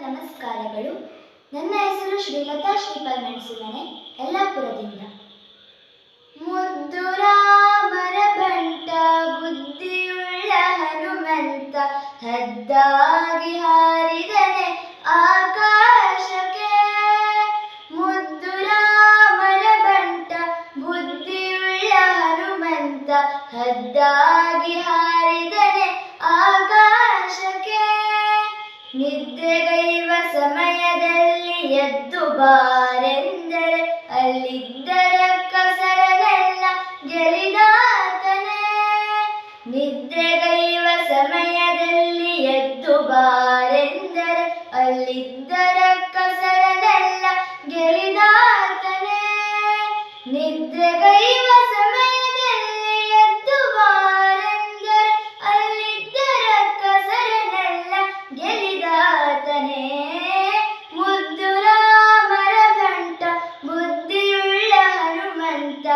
ನಮಸ್ಕಾರಗಳು. ನನ್ನ ಹೆಸರು ಶ್ರೀಲತಾ ಶ್ರೀಪಾಲ್ ಮೆಣಸುಮನೆ ಯಲ್ಲಾಪುರದಿಂದ. ಮುದ್ದು ರಾಮರ ಬಂಟ ಬುದ್ಧಿಯುಳ್ಳ ಹನುಮಂತ, ಹದ್ದಾಗಿ ಹಾರಿದನೆ ಆಕಾಶಕ್ಕೆ. ಮುದ್ದು ರಾಮರ ಬಂಟ ಬುದ್ಧಿಯುಳ್ಳ ಹನುಮಂತ, ಹದ್ದಾಗಿ ಹಾರಿದನೆ ಆಕಾಶಕ್ಕೆ. ನಿದ್ರೆಗೈವ ಸಮಯದಲ್ಲಿ ಎದ್ದು ಬಾರೆಂದರೆ ಅಲ್ಲಿದ್ದರ ಕಸರನೆಲ್ಲ ಗೆಲಿದಾತನೇ ನಿದ್ರೆಗೈವ ಸಮಯದಲ್ಲಿ ಎದ್ದು ಬಾರೆಂದರೆ ಅಲ್ಲಿದ್ದರ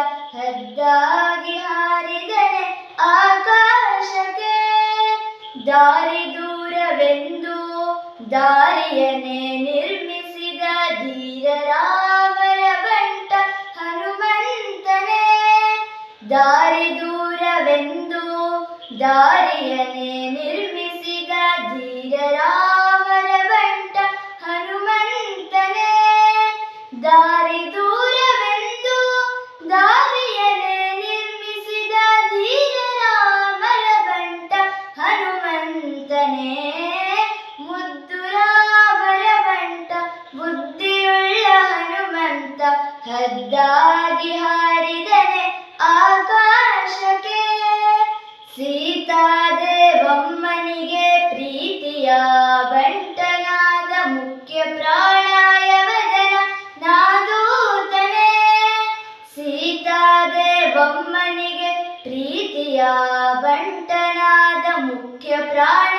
ಹದ್ದಾಗಿ ಹಾರಿದನೆ ಆಕಾಶಕ್ಕೆ ದಾರಿ ದೂರವೆಂದು ದಾರಿಯನ್ನೇ ನಿರ್ಮಿಸಿದ ಧೀರರಾಮರ ಬಂಟ ಹನುಮಂತನೇ. ದಾರಿ ದೂರವೆಂದು ದಾರಿಯನ್ನೇ ನಿರ್ಮಿಸಿದ ಧೀರರಾಮರ ಬಂಟ ಹನುಮಂತನೇ. ದಾರಿ ಹದ್ದಾಗಿ ಹಾರಿದನೆ ಆಕಾಶಕ್ಕೆ. ಸೀತಾದೇವಮ್ಮನಿಗೆ ಪ್ರೀತಿಯ ಬಂಟನಾದ ಮುಖ್ಯ ಪ್ರಾಣಾಯವದನ ನಾದೂತನೆ. ಸೀತಾದೇವಮ್ಮನಿಗೆ ಪ್ರೀತಿಯ ಬಂಟನಾದ ಮುಖ್ಯ ಪ್ರಾಣಾಯ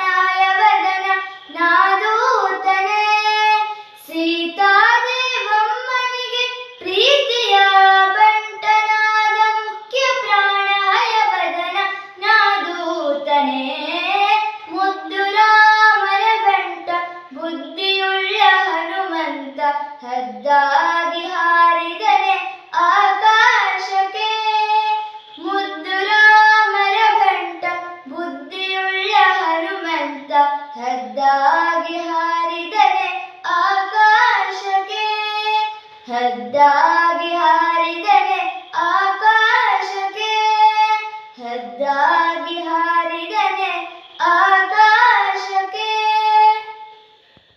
ಹದ್ದಾಗಿ ಹಾರಿದರೆ ಆಕಾಶಕ್ಕೆ ಮುದ್ದು ರಾಮರ ಭಂಟ ಬುದ್ಧಿಯುಳ್ಳ ಹನುಮಂತ ಹದ್ದಾಗಿ ಹಾರಿದರೆ ಆಕಾಶಕ್ಕೆ, ಹದ್ದಾಗಿ ಹಾರಿದರೆ ಆಕಾಶಕ್ಕೆ, ಹದ್ದಾಗಿ ಹಾರಿದರೆ ಆಕಾಶ